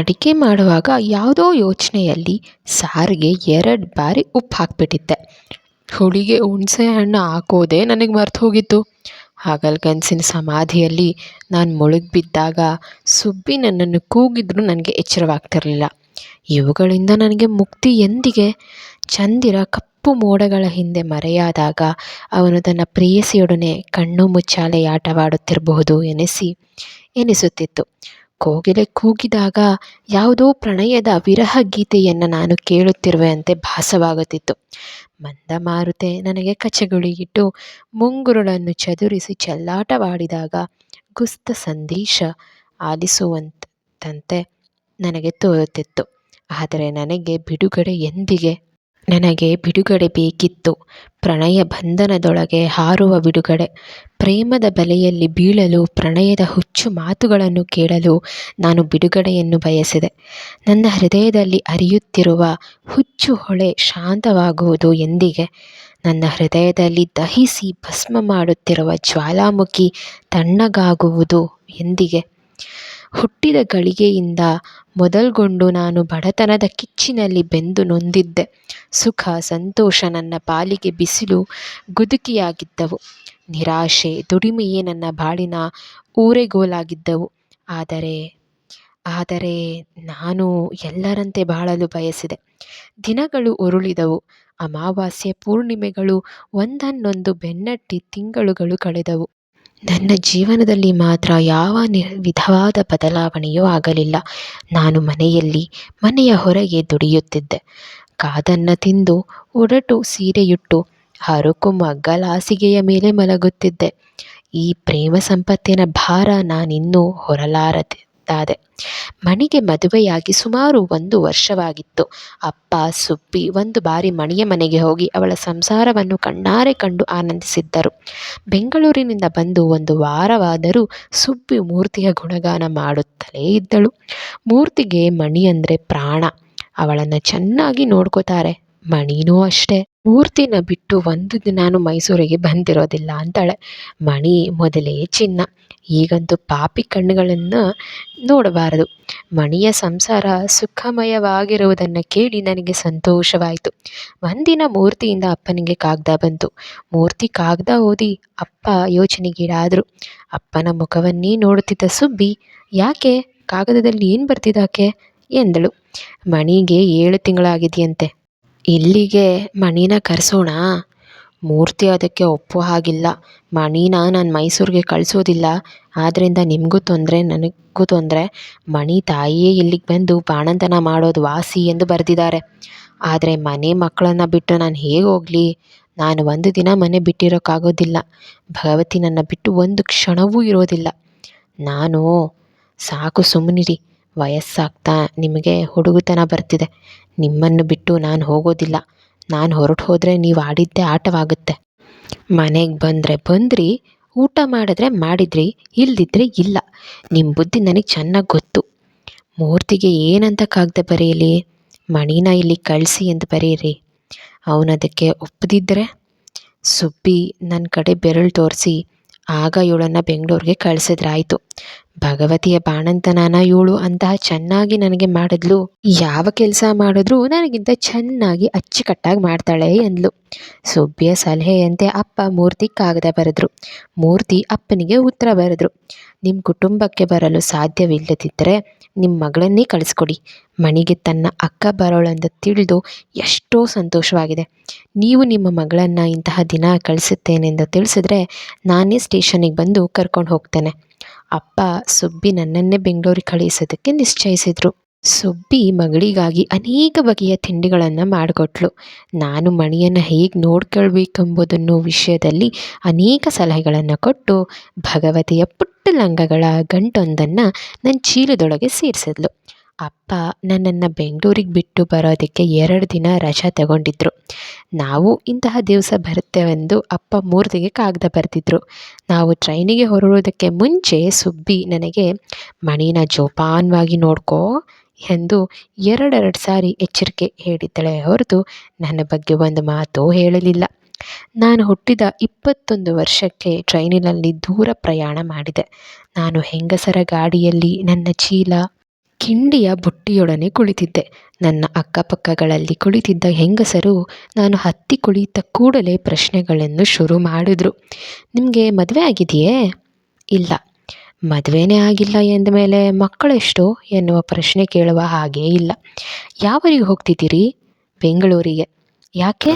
ಅಡಿಗೆ ಮಾಡುವಾಗ ಯಾವುದೋ ಯೋಚನೆಯಲ್ಲಿ ಸಾರಿಗೆ ಎರಡು ಬಾರಿ ಉಪ್ಪು ಹಾಕಿಬಿಟ್ಟಿದ್ದೆ ಹುಳಿಗೆ ಹುಣಸೆ ಹಣ್ಣು ಹಾಕೋದೇ ನನಗೆ ಮರ್ತು ಹೋಗಿತ್ತು. ಹಾಗಲ್ಗನ್ಸಿನ ಸಮಾಧಿಯಲ್ಲಿ ನಾನು ಮುಳುಗಿಬಿದ್ದಾಗ ಸುಬ್ಬಿ ನನ್ನನ್ನು ಕೂಗಿದ್ರೂ ನನಗೆ ಎಚ್ಚರವಾಗ್ತಿರಲಿಲ್ಲ. ಇವುಗಳಿಂದ ನನಗೆ ಮುಕ್ತಿ ಎಂದಿಗೆ? ಚಂದಿರ ಕಪ್ಪು ಮೋಡಗಳ ಹಿಂದೆ ಮರೆಯಾದಾಗ ಅವನು ತನ್ನ ಪ್ರೇಯಸಿಯೊಡನೆ ಕಣ್ಣು ಮುಚ್ಚಾಲೆ ಆಟವಾಡುತ್ತಿರಬಹುದು ಎನಿಸಿ, ಎನಿಸುತ್ತಿತ್ತು. ಕೋಗಿಲೆ ಕೂಗಿದಾಗ ಯಾವುದೋ ಪ್ರಣಯದ ವಿರಹ ಗೀತೆಯನ್ನು ನಾನು ಕೇಳುತ್ತಿರುವೆಯಂತೆ ಭಾಸವಾಗುತ್ತಿತ್ತು. ಮಂದಮಾರುತೆ ನನಗೆ ಕಚಗುಳಿಯಿಟ್ಟು ಮುಂಗುರುಳನ್ನು ಚದುರಿಸಿ ಚೆಲ್ಲಾಟವಾಡಿದಾಗ ಗುಸ್ತ ಸಂದೇಶ ಆಲಿಸುವಂತಂತೆ ನನಗೆ ತೋರುತ್ತಿತ್ತು. ಆದರೆ ನನಗೆ ಬಿಡುಗಡೆ ಎಂದಿಗೆ? ನನಗೆ ಬಿಡುಗಡೆ ಬೇಕಿತ್ತು. ಪ್ರಣಯ ಬಂಧನದೊಳಗೆ ಹಾರುವ ಬಿಡುಗಡೆ. ಪ್ರೇಮದ ಬಲೆಯಲ್ಲಿ ಬೀಳಲು, ಪ್ರಣಯದ ಹುಚ್ಚು ಮಾತುಗಳನ್ನು ಕೇಳಲು ನಾನು ಬಿಡುಗಡೆಯನ್ನು ಬಯಸಿದೆ. ನನ್ನ ಹೃದಯದಲ್ಲಿ ಅರಿಯುತ್ತಿರುವ ಹುಚ್ಚು ಹೊಳೆ ಶಾಂತವಾಗುವುದು ಎಂದಿಗೆ? ನನ್ನ ಹೃದಯದಲ್ಲಿ ದಹಿಸಿ ಭಸ್ಮ ಮಾಡುತ್ತಿರುವ ಜ್ವಾಲಾಮುಖಿ ತಣ್ಣಗಾಗುವುದು ಎಂದಿಗೆ? ಹುಟ್ಟಿದ ಗಳಿಗೆಯಿಂದ ಮೊದಲ್ಗೊಂಡು ನಾನು ಬಡತನದ ಕಿಚ್ಚಿನಲ್ಲಿ ಬೆಂದು ನೊಂದಿದ್ದೆ. ಸುಖ, ಸಂತೋಷ ನನ್ನ ಪಾಲಿಗೆ ಬಿಸಿಲು ಗುದುಕಿಯಾಗಿದ್ದವು. ನಿರಾಶೆ, ದುಡಿಮೆಯೇ ನನ್ನ ಬಾಳಿನ ಊರೆಗೋಲಾಗಿದ್ದವು. ಆದರೆ ಆದರೆ ನಾನು ಎಲ್ಲರಂತೆ ಬಾಳಲು ಬಯಸಿದೆ. ದಿನಗಳು ಉರುಳಿದವು. ಅಮಾವಾಸ್ಯೆ ಪೂರ್ಣಿಮೆಗಳು ಒಂದನ್ನೊಂದು ಬೆನ್ನಟ್ಟಿ ತಿಂಗಳುಗಳು ಕಳೆದವು. ನನ್ನ ಜೀವನದಲ್ಲಿ ಮಾತ್ರ ಯಾವ ನಿ, ವಿಧವಾದ ಬದಲಾವಣೆಯೂ ಆಗಲಿಲ್ಲ. ನಾನು ಮನೆಯಲ್ಲಿ, ಮನೆಯ ಹೊರಗೆ ದುಡಿಯುತ್ತಿದ್ದೆ. ಕಾದನ್ನ ತಿಂದು ಒರಟು ಸೀರೆಯುಟ್ಟು ಹರಕು ಮಗ್ಗಲ ಹಾಸಿಗೆಯ ಮೇಲೆ ಮಲಗುತ್ತಿದ್ದೆ. ಈ ಪ್ರೇಮ ಸಂಪತ್ತಿನ ಭಾರ ನಾನಿನ್ನೂ ಹೊರಲಾರದಿದ್ದಾದೆ. ಮಣಿಗೆ ಮದುವೆಯಾಗಿ ಸುಮಾರು ಒಂದು ವರ್ಷವಾಗಿತ್ತು. ಅಪ್ಪ, ಸುಬ್ಬಿ ಒಂದು ಬಾರಿ ಮಣಿಯ ಮನೆಗೆ ಹೋಗಿ ಅವಳ ಸಂಸಾರವನ್ನು ಕಣ್ಣಾರೆ ಕಂಡು ಆನಂದಿಸಿದ್ದರು. ಬೆಂಗಳೂರಿನಿಂದ ಬಂದು ಒಂದು ವಾರವಾದರೂ ಸುಬ್ಬಿ ಮೂರ್ತಿಯ ಗುಣಗಾನ ಮಾಡುತ್ತಲೇ ಇದ್ದಳು. ಮೂರ್ತಿಗೆ ಮಣಿ ಅಂದರೆ ಪ್ರಾಣ. ಅವಳನ್ನು ಚೆನ್ನಾಗಿ ನೋಡ್ಕೋತಾರೆ. ಮಣಿನೂ ಅಷ್ಟೇ. ಮೂರ್ತಿನ ಬಿಟ್ಟು ಒಂದು ದಿನಾನು ಮೈಸೂರಿಗೆ ಬಂದಿರೋದಿಲ್ಲ ಅಂತಾಳೆ. ಮಣಿ ಮೊದಲೇ ಚಿನ್ನ. ಈಗಂತೂ ಪಾಪಿ ಕಣ್ಣುಗಳನ್ನು ನೋಡಬಾರದು. ಮಣಿಯ ಸಂಸಾರ ಸುಖಮಯವಾಗಿರುವುದನ್ನು ಕೇಳಿ ನನಗೆ ಸಂತೋಷವಾಯಿತು. ಒಂದಿನ ಮೂರ್ತಿಯಿಂದ ಅಪ್ಪನಿಗೆ ಕಾಗದ ಬಂತು. ಮೂರ್ತಿ ಕಾಗದ ಓದಿ ಅಪ್ಪ ಯೋಚನೆಗೀಡಾದರು. ಅಪ್ಪನ ಮುಖವನ್ನೇ ನೋಡುತ್ತಿದ್ದ ಸುಬ್ಬಿ, ಯಾಕೆ? ಕಾಗದದಲ್ಲಿ ಏನು ಬರ್ತಿದ್ದಾಕೆ ಎಂದಳು. ಮಣಿಗೆ ಏಳು ತಿಂಗಳಾಗಿದೆಯಂತೆ. ಇಲ್ಲಿಗೆ ಮಣಿನ ಕರೆಸೋಣ? ಮೂರ್ತಿ ಅದಕ್ಕೆ ಒಪ್ಪೋ ಹಾಗಿಲ್ಲ. ಮಣಿನ ನಾನು ಮೈಸೂರಿಗೆ ಕಳಿಸೋದಿಲ್ಲ. ಆದ್ದರಿಂದ ನಿಮಗೂ ತೊಂದರೆ, ನನಗೂ ತೊಂದರೆ. ಮಣಿ ತಾಯಿಯೇ ಇಲ್ಲಿಗೆ ಬಂದು ಬಾಣಂತನ ಮಾಡೋದು ವಾಸಿ ಎಂದು ಬರೆದಿದ್ದಾರೆ. ಆದರೆ ಮನೆ ಮಕ್ಕಳನ್ನು ಬಿಟ್ಟು ನಾನು ಹೇಗೆ ಹೋಗಲಿ? ನಾನು ಒಂದು ದಿನ ಮನೆ ಬಿಟ್ಟಿರೋಕ್ಕಾಗೋದಿಲ್ಲ ಭಗವತಿ ನನ್ನ ಬಿಟ್ಟು ಒಂದು ಕ್ಷಣವೂ ಇರೋದಿಲ್ಲ. ನಾನು ಸಾಕು ಸುಮ್ಮನಿರಿ ವಯಸ್ಸಾಗ್ತಾ ನಿಮಗೆ ಹುಡುಗತನ ಬರ್ತಿದೆ. ನಿಮ್ಮನ್ನು ಬಿಟ್ಟು ನಾನು ಹೋಗೋದಿಲ್ಲ. ನಾನು ಹೊರಟು ಹೋದರೆ ನೀವು ಆಡಿದ್ದೇ ಆಟವಾಗುತ್ತೆ. ಮನೆಗೆ ಬಂದರೆ ಬಂದ್ರಿ, ಊಟ ಮಾಡಿದ್ರೆ ಮಾಡಿದ್ರಿ ಇಲ್ಲದಿದ್ರೆ ಇಲ್ಲ. ನಿಮ್ಮ ಬುದ್ಧಿ ನನಗೆ ಚೆನ್ನಾಗಿ ಗೊತ್ತು. ಮೂರ್ತಿಗೆ ಏನಂತ ಕಾಗದ ಬರೆಯಲಿ? ಮಣಿನ ಇಲ್ಲಿ ಕಳಿಸಿ ಎಂದು ಬರೆಯಿರಿ. ಅವನು ಅದಕ್ಕೆ ಒಪ್ಪದಿದ್ದರೆ ಸುಬ್ಬಿ ನನ್ನ ಕಡೆ ಬೆರಳು ತೋರಿಸಿ ಆಗ ಇವಳನ್ನು ಬೆಂಗಳೂರಿಗೆ ಕಳಿಸಿದ್ರಾಯ್ತು. ಭಗವತಿಯ ಬಾಣಂತನಾನ ಇವಳು ಅಂತಹ ಚೆನ್ನಾಗಿ ನನಗೆ ಮಾಡಿದ್ಲು. ಯಾವ ಕೆಲಸ ಮಾಡಿದ್ರೂ ನನಗಿಂತ ಚೆನ್ನಾಗಿ ಅಚ್ಚುಕಟ್ಟಾಗಿ ಮಾಡ್ತಾಳೆ ಎಂದ್ಲು. ಸುಬ್ಬಿಯ ಸಲಹೆಯಂತೆ ಅಪ್ಪ ಮೂರ್ತಿ ಕಾಗದ ಬರೆದ್ರು. ಮೂರ್ತಿ ಅಪ್ಪನಿಗೆ ಉತ್ತರ ಬರೆದ್ರು. ನಿಮ್ಮ ಕುಟುಂಬಕ್ಕೆ ಬರಲು ಸಾಧ್ಯವಿಲ್ಲದಿದ್ದರೆ ನಿಮ್ಮ ಮಗಳನ್ನೇ ಕಳಿಸ್ಕೊಡಿ. ಮಣಿಗೆ ತನ್ನ ಅಕ್ಕ ಬರೋಳೆಂದು ತಿಳಿದು ಎಷ್ಟೋ ಸಂತೋಷವಾಗಿದೆ. ನೀವು ನಿಮ್ಮ ಮಗಳನ್ನು ಇಂತಹ ದಿನ ಕಳಿಸುತ್ತೇನೆಂದು ತಿಳಿಸಿದ್ರೆ ನಾನೇ ಸ್ಟೇಷನಿಗೆ ಬಂದು ಕರ್ಕೊಂಡು ಹೋಗ್ತೇನೆ. ಅಪ್ಪ ಸುಬ್ಬಿ ನನ್ನನ್ನೇ ಬೆಂಗಳೂರಿಗೆ ಕಳಿಸೋದಕ್ಕೆ ನಿಶ್ಚಯಿಸಿದರು. ಸುಬ್ಬಿ ಮಗಳಿಗಾಗಿ ಅನೇಕ ಬಗೆಯ ತಿಂಡಿಗಳನ್ನು ಮಾಡಿಕೊಟ್ಳು ನಾನು ಮಣಿಯನ್ನು ಹೇಗೆ ನೋಡ್ಕೊಳ್ಬೇಕೆಂಬುದನ್ನು ವಿಷಯದಲ್ಲಿ ಅನೇಕ ಸಲಹೆಗಳನ್ನು ಕೊಟ್ಟು ಭಗವತಿಯ ಪುಟ್ಟ ಲಂಗಗಳ ಗಂಟೊಂದನ್ನು ನನ್ನ ಚೀಲದೊಳಗೆ ಸೇರಿಸಿದ್ಲು. ಅಪ್ಪ ನನ್ನನ್ನು ಬೆಂಗಳೂರಿಗೆ ಬಿಟ್ಟು ಬರೋದಕ್ಕೆ ಎರಡು ದಿನ ರಜಾ ತಗೊಂಡಿದ್ರು. ನಾವು ಇಂತಹ ದಿವಸ ಬರುತ್ತೇವೆಂದು ಅಪ್ಪ ಮೂರ್ತಿಗೆ ಕಾಗದ ಬರೆದಿದ್ರು. ನಾವು ಟ್ರೈನಿಗೆ ಹೊರಡೋದಕ್ಕೆ ಮುಂಚೆ ಸುಬ್ಬಿ ನನಗೆ ಮಣಿನ ಜೋಪಾನವಾಗಿ ನೋಡ್ಕೋ ಎಂದು ಎರಡೆರಡು ಸಾರಿ ಎಚ್ಚರಿಕೆ ಹೇಳಿದ್ದಳೆ ಹೊರತು ನನ್ನ ಬಗ್ಗೆ ಒಂದು ಮಾತು ಹೇಳಲಿಲ್ಲ. ನಾನು ಹುಟ್ಟಿದ ಇಪ್ಪತ್ತೊಂದು ವರ್ಷಕ್ಕೆ ಟ್ರೈನಿನಲ್ಲಿ ದೂರ ಪ್ರಯಾಣ ಮಾಡಿದೆ. ನಾನು ಹೆಂಗಸರ ಗಾಡಿಯಲ್ಲಿ ನನ್ನ ಚೀಲ, ಕಿಂಡಿಯ ಬುಟ್ಟಿಯೊಡನೆ ಕುಳಿತಿದ್ದೆ. ನನ್ನ ಅಕ್ಕಪಕ್ಕಗಳಲ್ಲಿ ಕುಳಿತಿದ್ದ ಹೆಂಗಸರು ನಾನು ಹತ್ತಿ ಕುಳಿತ ಕೂಡಲೇ ಪ್ರಶ್ನೆಗಳನ್ನು ಶುರು ಮಾಡಿದ್ರು. ನಿಮಗೆ ಮದುವೆ ಆಗಿದೆಯೇ? ಇಲ್ಲ. ಮದುವೆನೇ ಆಗಿಲ್ಲ ಎಂದ ಮೇಲೆ ಮಕ್ಕಳೆಷ್ಟು ಎನ್ನುವ ಪ್ರಶ್ನೆ ಕೇಳುವ ಹಾಗೇ ಇಲ್ಲ. ಯಾವರಿಗೆ ಹೋಗ್ತಿದ್ದೀರಿ? ಬೆಂಗಳೂರಿಗೆ. ಯಾಕೆ?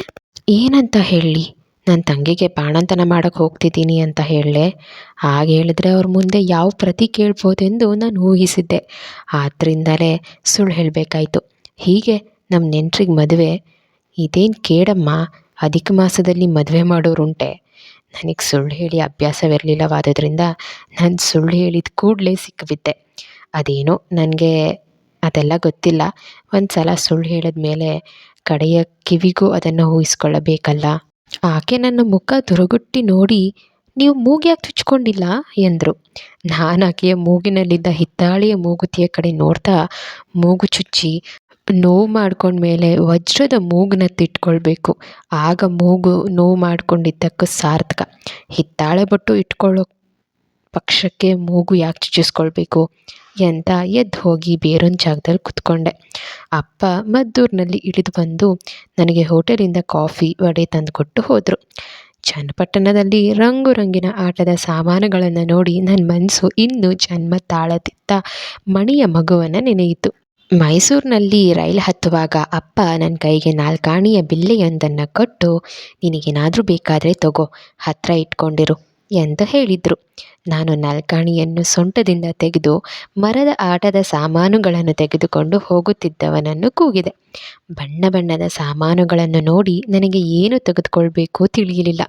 ಏನಂತ ಹೇಳಿ. ನನ್ನ ತಂಗಿಗೆ ಬಾಣಂತನ ಮಾಡೋಕ್ಕೆ ಹೋಗ್ತಿದ್ದೀನಿ ಅಂತ ಹೇಳಲೆ. ಹಾಗೆ ಹೇಳಿದ್ರೆ ಅವ್ರ ಮುಂದೆ ಯಾವ ಪ್ರತಿ ಕೇಳ್ಬೋದೆಂದು ನಾನು ಊಹಿಸಿದ್ದೆ. ಆದ್ದರಿಂದಲೇ ಸುಳ್ಳು ಹೇಳಬೇಕಾಯ್ತು. ಹೀಗೆ ನಮ್ಮ ನೆಂಟ್ರಿಗೆ ಮದುವೆ. ಇದೇನು ಕೇಡಮ್ಮ? ಅಧಿಕ ಮಾಸದಲ್ಲಿ ಮದುವೆ ಮಾಡೋರುಂಟೆ. ನನಗೆ ಸುಳ್ಳು ಹೇಳಿ ಅಭ್ಯಾಸವಿರಲಿಲ್ಲವಾದದ್ರಿಂದ ನಾನು ಸುಳ್ಳು ಹೇಳಿದ ಕೂಡಲೇ ಸಿಕ್ಕಿಬಿದ್ದೆ ಅದೇನೋ ನನಗೆ ಅದೆಲ್ಲ ಗೊತ್ತಿಲ್ಲ. ಒಂದು ಸಲ ಸುಳ್ಳು ಹೇಳಿದ ಮೇಲೆ ಕಡೆಯ ಕಿವಿಗೂ ಅದನ್ನು ಊಹಿಸ್ಕೊಳ್ಳಬೇಕಲ್ಲ ಆಕೆ ನನ್ನ ಮುಖ ದುರುಗುಟ್ಟಿ ನೋಡಿ, ನೀವು ಮೂಗ್ಯಾಕೆ ಚುಚ್ಕೊಂಡಿಲ್ಲ? ಎಂದರು. ನಾನು ಆಕೆಯ ಮೂಗಿನಲ್ಲಿದ್ದ ಹಿತ್ತಾಳೆಯ ಮೂಗುತಿಯ ಕಡೆ ನೋಡ್ತಾ ಮೂಗು ಚುಚ್ಚಿ ನೋವು ಮಾಡ್ಕೊಂಡ್ಮೇಲೆ ವಜ್ರದ ಮೂಗನ್ನ ತಿಟ್ಕೊಳ್ಬೇಕು ಆಗ ಮೂಗು ನೋವು ಮಾಡ್ಕೊಂಡಿದ್ದಕ್ಕೂ ಸಾರ್ಥಕ. ಹಿತ್ತಾಳೆ ಬೊಟ್ಟು ಇಟ್ಕೊಳ್ಳೋ ಪಕ್ಷಕ್ಕೆ ಮೂಗು ಯಾಕೆ ಚುಚ್ಚಿಸ್ಕೊಳ್ಬೇಕು? ಎಂತ ಎದ್ದು ಹೋಗಿ ಬೇರೊಂದು ಜಾಗದಲ್ಲಿ ಕುತ್ಕೊಂಡೆ. ಅಪ್ಪ ಮದ್ದೂರಿನಲ್ಲಿ ಇಳಿದು ಬಂದು ನನಗೆ ಹೋಟೆಲಿಂದ ಕಾಫಿ, ವಡೆ ತಂದುಕೊಟ್ಟು ಹೋದರು. ಚನ್ನಪಟ್ಟಣದಲ್ಲಿ ರಂಗು ರಂಗಿನ ಆಟದ ಸಾಮಾನುಗಳನ್ನು ನೋಡಿ ನನ್ನ ಮನಸ್ಸು ಇನ್ನೂ ಜನ್ಮ ತಾಳದಿತ್ತ ಮಣಿಯ ಮಗುವನ್ನು ನೆನೆಯಿತು. ಮೈಸೂರಿನಲ್ಲಿ ರೈಲು ಹತ್ತುವಾಗ ಅಪ್ಪ ನನ್ನ ಕೈಗೆ ನಾಲ್ಕಾಣಿಯ ಬಿಲ್ಲೆಯೊಂದನ್ನು ಕೊಟ್ಟು ನಿನಗೇನಾದರೂ ಬೇಕಾದರೆ ತಗೋ ಹತ್ತಿರ ಇಟ್ಕೊಂಡಿರು. ಎಂದು ಹೇಳಿದರು. ನಾನು ನಾಲ್ಕಾಣಿಯನ್ನು ಸೊಂಟದಿಂದ ತೆಗೆದು ಮರದ ಆಟದ ಸಾಮಾನುಗಳನ್ನು ತೆಗೆದುಕೊಂಡು ಹೋಗುತ್ತಿದ್ದವನನ್ನು ಕೂಗಿದೆ. ಬಣ್ಣ ಬಣ್ಣದ ಸಾಮಾನುಗಳನ್ನು ನೋಡಿ ನನಗೆ ಏನು ತೆಗೆದುಕೊಳ್ಬೇಕು ತಿಳಿಯಲಿಲ್ಲ.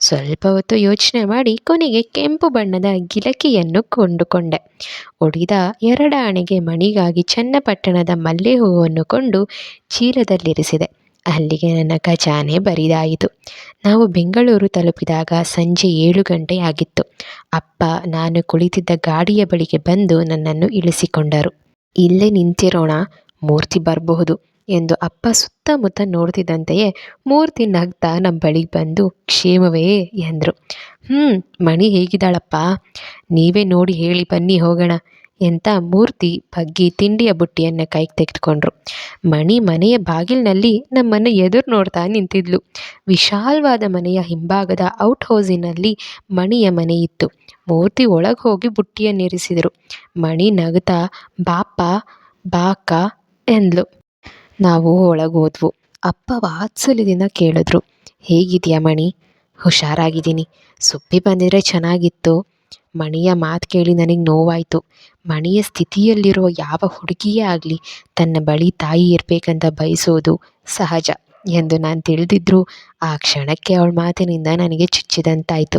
ಸ್ವಲ್ಪ ಹೊತ್ತು ಯೋಚನೆ ಮಾಡಿ ಕೊನೆಗೆ ಕೆಂಪು ಬಣ್ಣದ ಗಿಲಕಿಯನ್ನು ಕೊಂಡುಕೊಂಡೆ. ಒಡಿದ ಎರಡಾಣೆಗೆ ಮಣಿಗಾಗಿ ಚನ್ನಪಟ್ಟಣದ ಮಲ್ಲೆ ಹೂವನ್ನು ಕೊಂಡು ಚೀಲದಲ್ಲಿರಿಸಿದೆ. ಅಲ್ಲಿಗೆ ನನ್ನ ಖಜಾನೆ ಬರಿದಾಯಿತು. ನಾವು ಬೆಂಗಳೂರು ತಲುಪಿದಾಗ ಸಂಜೆ ಏಳು ಗಂಟೆಯಾಗಿತ್ತು ಅಪ್ಪ, ನಾನು ಕುಳಿತಿದ್ದ ಗಾಡಿಯ ಬಳಿಗೆ ಬಂದು ನನ್ನನ್ನು ಇಳಿಸಿಕೊಂಡರು. ಇಲ್ಲೇ ನಿಂತಿರೋಣ, ಮೂರ್ತಿ ಬರಬಹುದು ಎಂದು ಅಪ್ಪ ಸುತ್ತಮುತ್ತ ನೋಡ್ತಿದ್ದಂತೆಯೇ ಮೂರ್ತಿ ನಗ್ತಾ ನಮ್ಮ ಬಳಿಗೆ ಬಂದು, ಕ್ಷೇಮವೇ? ಎಂದರು. ಹ್ಞೂ ಮಣಿ ಹೇಗಿದ್ದಾಳಪ್ಪ? ನೀವೇ ನೋಡಿ ಹೇಳಿ ಬನ್ನಿ, ಹೋಗೋಣ. ಎಂತ ಮೂರ್ತಿ ಬಗ್ಗಿ ತಿಂಡಿಯ ಬುಟ್ಟಿಯನ್ನು ಕೈಗೆ ತೆಗೆದುಕೊಂಡ್ರು. ಮಣಿ ಮನೆಯ ಬಾಗಿಲಿನಲ್ಲಿ ನಮ್ಮನ್ನು ಎದುರು ನೋಡ್ತಾ ನಿಂತಿದ್ಲು. ವಿಶಾಲವಾದ ಮನೆಯ ಹಿಂಭಾಗದ ಔಟ್ ಹೌಸಿನಲ್ಲಿ ಮಣಿಯ ಮನೆ ಇತ್ತು. ಮೂರ್ತಿ ಒಳಗೆ ಹೋಗಿ ಬುಟ್ಟಿಯನ್ನಿರಿಸಿದರು ಮಣಿ ನಗುತ್ತಾ ಬಾಪ ಬಾಕ ಎಂದ್ಲು. ನಾವು ಒಳಗೆ ಹೋದ್ವು. ಅಪ್ಪ ವಾತ್ಸಲ್ಯದಿಂದ ಕೇಳಿದ್ರು, ಹೇಗಿದೆಯಾ ಮಣಿ? ಹುಷಾರಾಗಿದ್ದೀನಿ. ಸುಪ್ಪಿ ಬಂದಿದ್ರೆ ಚೆನ್ನಾಗಿತ್ತು. ಮಣಿಯ ಮಾತು ಕೇಳಿ ನನಗೆ ನೋವಾಯಿತು. ಮಣಿಯ ಸ್ಥಿತಿಯಲ್ಲಿರೋ ಯಾವ ಹುಡುಗಿಯೇ ಆಗಲಿ ತನ್ನ ಬಳಿ ತಾಯಿ ಇರಬೇಕಂತ ಬಯಸೋದು ಸಹಜ ಎಂದು ನಾನು ತಿಳಿದಿದ್ದರೂ ಆ ಕ್ಷಣಕ್ಕೆ ಅವಳ ಮಾತಿನಿಂದ ನನಗೆ ಚುಚ್ಚಿದಂತಾಯಿತು.